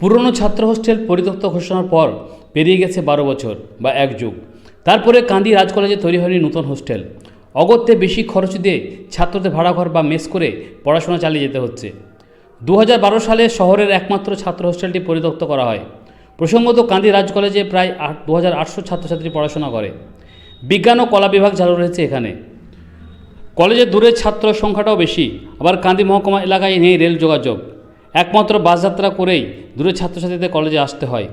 পুরনো ছাত্র হোস্টেল পরিত্যক্ত ঘোষণার পর পেরিয়ে গেছে বারো বছর বা এক যুগ। তারপরে কান্দি রাজ কলেজে তৈরি হয়নি নতুন হোস্টেল। অগত্যে বেশি খরচ দিয়ে ছাত্রদের ভাড়াঘর বা মেস করে পড়াশোনা চালিয়ে যেতে হচ্ছে। দু হাজার বারো সালে শহরের একমাত্র ছাত্র হোস্টেলটি পরিত্যক্ত করা হয়। প্রসঙ্গত কান্দি রাজ কলেজে প্রায় আট দু ছাত্রছাত্রী পড়াশোনা করে। বিজ্ঞান ও কলা বিভাগ চালু রয়েছে এখানে। কলেজের দূরের ছাত্র সংখ্যাটাও বেশি। আবার কান্দি মহকুমা এলাকায় নেই রেল যোগাযোগ। একমাত্র বাসযাত্রা করেই দূরের ছাত্রছাত্রীদের কলেজে আসতে হয়।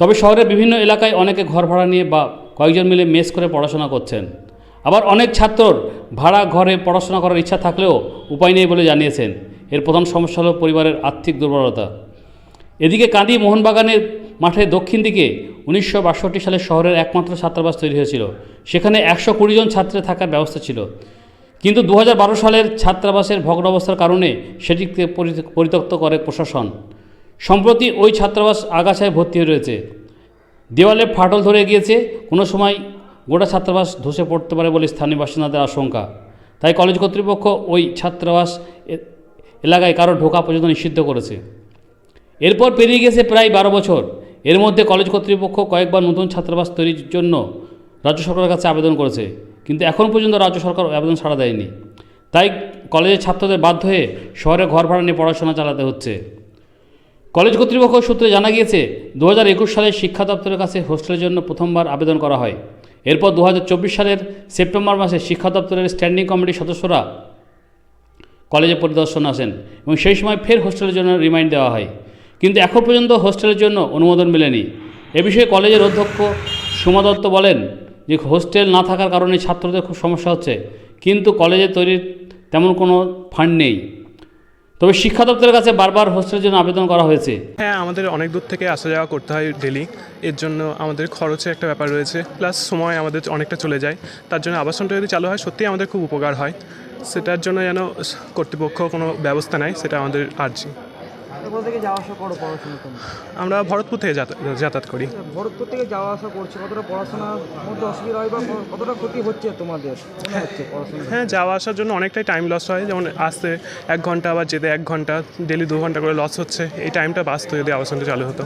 তবে শহরের বিভিন্ন এলাকায় অনেকে ঘর ভাড়া নিয়ে বা কয়েকজন মিলে মেস করে পড়াশোনা করছেন। আবার অনেক ছাত্রর ভাড়া ঘরে পড়াশোনা করার ইচ্ছা থাকলেও উপায় নেই বলে জানিয়েছেন। এর প্রধান সমস্যা হলো পরিবারের আর্থিক দুর্বলতা। এদিকে কাঁদি মোহনবাগানের মাঠের দক্ষিণ দিকে উনিশশো বাষট্টি সালে শহরের একমাত্র ছাত্রাবাস তৈরি হয়েছিল। সেখানে একশো কুড়ি জন ছাত্রের থাকার ব্যবস্থা ছিল। কিন্তু দু হাজার বারো সালের ছাত্রাবাসের ভগ্নাবস্থার কারণে সেটিকে পরিত্যক্ত করে প্রশাসন। সম্প্রতি ওই ছাত্রাবাস আগাছায় ভর্তি হয়ে রয়েছে। দেওয়ালে ফাটল ধরে গিয়েছে। কোনো সময় গোটা ছাত্রাবাস ধসে পড়তে পারে বলে স্থানীয় বাসিন্দাদের আশঙ্কা। তাই কলেজ কর্তৃপক্ষ ওই ছাত্রাবাস এলাকায় কারও ঢোকা পর্যন্ত নিষিদ্ধ করেছে। এরপর পেরিয়ে গেছে প্রায় বারো বছর। এর মধ্যে কলেজ কর্তৃপক্ষ কয়েকবার নতুন ছাত্রাবাস তৈরির জন্য রাজ্য সরকারের কাছে আবেদন করেছে। কিন্তু এখন পর্যন্ত রাজ্য সরকার আবেদন সাড়া দেয়নি। তাই কলেজের ছাত্রদের বাধ্য হয়ে শহরে ঘর ভাড়া নিয়ে পড়াশোনা চালাতে হচ্ছে। কলেজ কর্তৃপক্ষ সূত্রে জানা গিয়েছে দু হাজার একুশ সালে শিক্ষা দপ্তরের কাছে হোস্টেলের জন্য প্রথমবার আবেদন করা হয়। এরপর দু হাজার চব্বিশ সালের সেপ্টেম্বর মাসে শিক্ষা দপ্তরের স্ট্যান্ডিং কমিটির সদস্যরা কলেজে পরিদর্শন আসেন এবং সেই সময় ফের হোস্টেলের জন্য রিমাইন্ড দেওয়া হয়। কিন্তু এখন পর্যন্ত হোস্টেলের জন্য অনুমোদন মেলেনি। এ বিষয়ে কলেজের অধ্যক্ষ সুমা দত্ত বলেন যে হোস্টেল না থাকার কারণে ছাত্রদের খুব সমস্যা হচ্ছে, কিন্তু কলেজে তৈরির তেমন কোনো ফান্ড নেই। তবে শিক্ষা দপ্তরের কাছে বারবার হোস্টেলের জন্য আবেদন করা হয়েছে। হ্যাঁ আমাদের অনেক দূর থেকে আসা যাওয়া করতে হয় ডেলি এর জন্য আমাদের খরচে একটা ব্যাপার রয়েছে প্লাস সময় আমাদের অনেকটা চলে যায়। তার জন্য আবাসনটা যদি চালু হয়, সত্যিই আমাদের খুব উপকার হয়। সেটার জন্য যেন কর্তৃপক্ষ কোনো ব্যবস্থা নেয়, সেটা আমাদের আর্জি। কোথা থেকে যাওয়া আসা করো পড়াশোনা তুমি আমরা ভরতপুর থেকে যাতা- যাতায়াত করি। ভরতপুর থেকে যাওয়া আসা করছ কতটা পড়াশোনার মধ্যে অসুবিধা হয় বা কতটা ক্ষতি হচ্ছে তোমাদের? হচ্ছে পড়াশোনা হ্যাঁ যাওয়া আসার জন্য অনেকটাই টাইম লস হয় যেমন আসতে এক ঘণ্টা বা যেতে এক ঘণ্টা ডেলি দু ঘণ্টা করে লস হচ্ছে। এই টাইমটা বাঁচতো যদি আবাসনটা চালু হতো।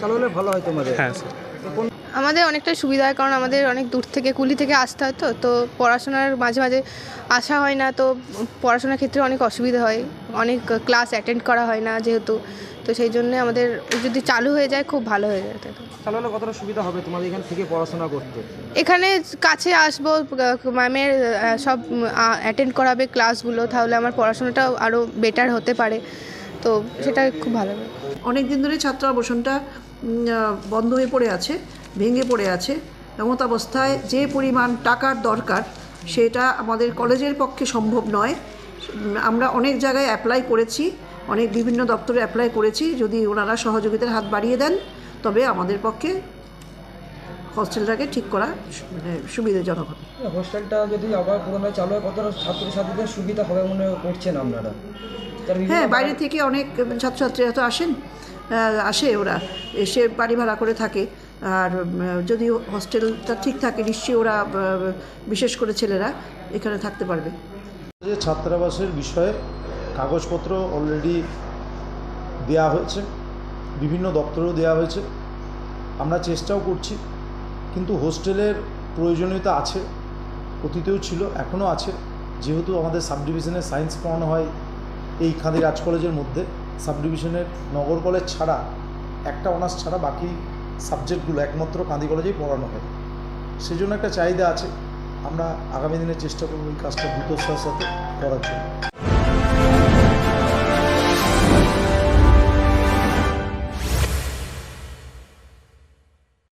চালু হলে ভালো হয় তোমাদের? হ্যাঁ স্যার কোন আমাদের অনেকটাই সুবিধা হয় কারণ আমাদের অনেক দূর থেকে কুলি থেকে আসতে হয় তো তো পড়াশোনার মাঝে মাঝে আসা হয় না তো পড়াশোনার ক্ষেত্রে অনেক অসুবিধা হয় অনেক ক্লাস অ্যাটেন্ড করা হয় না যেহেতু তো সেই জন্য আমাদের যদি চালু হয়ে যায় খুব ভালো হয়ে যায় তাহলে। চালু হলে কতটা সুবিধা হবে তোমাদের এখান থেকে পড়াশোনা করতে এখানে কাছে আসব ম্যামের সব অ্যাটেন্ড করাবে ক্লাসগুলো তাহলে আমার পড়াশোনাটাও আরও বেটার হতে পারে তো সেটা খুব ভালো হবে অনেক দিন ধরে ছাত্র আবাসনটা বন্ধ হয়ে পড়ে আছে ভেঙে পড়ে আছে। এমত অবস্থায় যে পরিমাণ টাকার দরকার সেটা আমাদের কলেজের পক্ষে সম্ভব নয়। আমরা অনেক জায়গায় অ্যাপ্লাই করেছি অনেক বিভিন্ন দপ্তরে অ্যাপ্লাই করেছি। যদি ওনারা সহযোগিতার হাত বাড়িয়ে দেন তবে আমাদের পক্ষে হস্টেলটাকে ঠিক করা মানে সুবিধাজনক হবে। হোস্টেলটা যদি আবার পুরোনো চালু হয় কতটা ছাত্রছাত্রীদের সুবিধা হবে মনে করছেন আপনারা? হ্যাঁ বাইরে থেকে অনেক ছাত্রছাত্রীরা তো আসেন আসে ওরা এসে বাড়ি ভাড়া করে থাকে। আর যদি হস্টেলটা ঠিক থাকে, নিশ্চয়ই ওরা বিশেষ করে ছেলেরা এখানে থাকতে পারবে। যে ছাত্রাবাসের বিষয়ে কাগজপত্র অলরেডি দেয়া হয়েছে, বিভিন্ন দপ্তরেও দেওয়া হয়েছে। আমরা চেষ্টাও করছি, কিন্তু হোস্টেলের প্রয়োজনীয়তা আছে, অতীতেও ছিল, এখনও আছে। যেহেতু আমাদের সাব ডিভিশনে সায়েন্স পড়ানো হয় এই খাদি রাজ কলেজের মধ্যে সাব ডিভিশনের নগর কলেজ ছাড়া একটা অনার্স ছাড়া বাকি সাবজেক্টগুলো একমাত্র কাঁদি কলেজেই পড়ানো হয়। সেই জন্য একটা চাহিদা আছে। আমরা আগামী দিনে চেষ্টা করব এই কাজটা দ্রুততার সাথে করার জন্য।